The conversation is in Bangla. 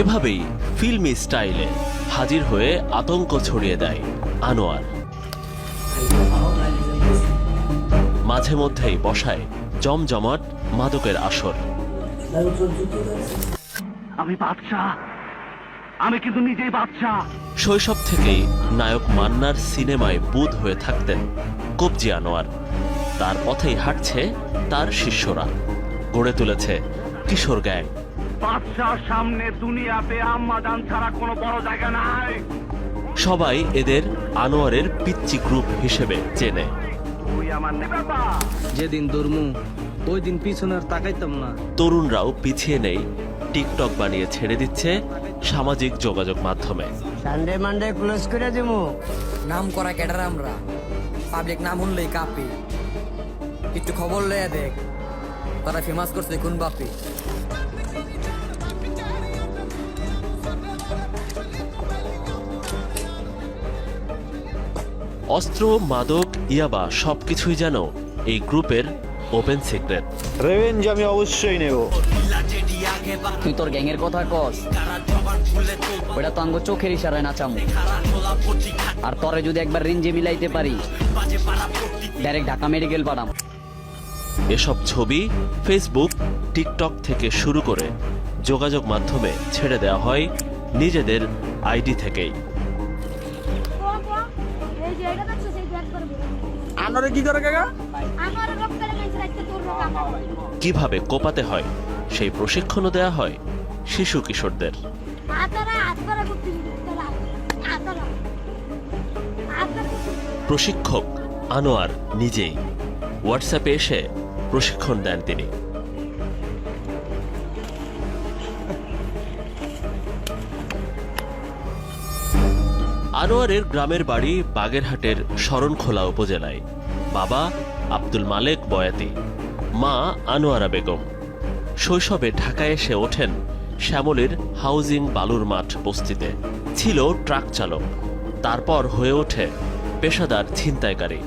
এভাবেই ফিল্মি স্টাইলে হাজির হয়ে আতঙ্ক ছড়িয়ে দেয় আনোয়ার। মাঝে মধ্যেই বসায় জমজমাট মাদকের আসর। আমি বাদশা আমি কিন্তু নিজেই বাদশা শৈশব থেকেই নায়ক মান্নার সিনেমায় বুধ হয়ে থাকতেন কবজি আনোয়ার। তার পথেই হাঁটছে তার শিষ্যরা। গড়ে তুলেছে কিশোর গ্যাং। বাদশার সামনে দুনিয়াতে আম্মাজান ছাড়া কোনো বড় জায়গা নাই। সবাই এদের আনোয়ারের পিচ্চি গ্রুপ হিসেবে চেনে। তুই আমার নে- যেদিন দৌড়মু ওই দিন পিছনে আর তাকাইতাম না। তরুণরাও পিছিয়ে নেই টিকটক বানিয়ে ছেড়ে দিচ্ছে সামাজিক যোগাযোগ মাধ্যমে। সানডে মানডে ক্লোজ করে দেবো নাম করা ক্যাডার আমরা। পাবলিক নাম শুনলেই কাঁপি। একটু খবর লইয়া দেখ। তারা ফেমাস করছে কোন বাপি? অস্ত্র মাদক ইয়াবা সবকিছুই যেন এই গ্রুপের ওপেন সিক্রেট। রেভেঞ্জ আমি অবশ্যই নেব। তুই তোর গ্যাংয়ের কথা কস। ওটা তো আঙ্গ চোখের ইশারায় নাচামু আর তরে যদি একবার রেঞ্জে মিলাইতে পারি ডাইরেক্ট ঢাকা মেডিকেল পাঠাম। এসব ছবি ফেসবুক টিকটক থেকে শুরু করে যোগাযোগ মাধ্যমে ছেড়ে দেওয়া হয় নিজেদের আইডি থেকেই। এই যে এটা দেখছ সেই ব্যাগ করবে আনারে কি করে কাকা? আমার রোগ করে গেছে রাখতে তোর রোগ কীভাবে কোপাতে হয় সেই প্রশিক্ষণও দেওয়া হয় শিশু কিশোরদের। আতারা আতারা করতে আতারা আতারা প্রশিক্ষক আনোয়ার নিজেই। হোয়াটসঅ্যাপে এসে প্রশিক্ষণ দেন তিনি। আনোয়ারের গ্রামের বাড়ি বাগেরহাটের শরণখোলা উপজেলায়। বাবা আব্দুল মালেক বয়াতি, মা আনোয়ারা বেগম। শৈশবে ঢাকায় এসে ওঠেন শ্যামলীর হাউজিং বালুর মাঠ বস্তিতে। ছিল ট্রাক চালক। তারপর হয়ে ওঠে পেশাদার ছিনতাইকারী।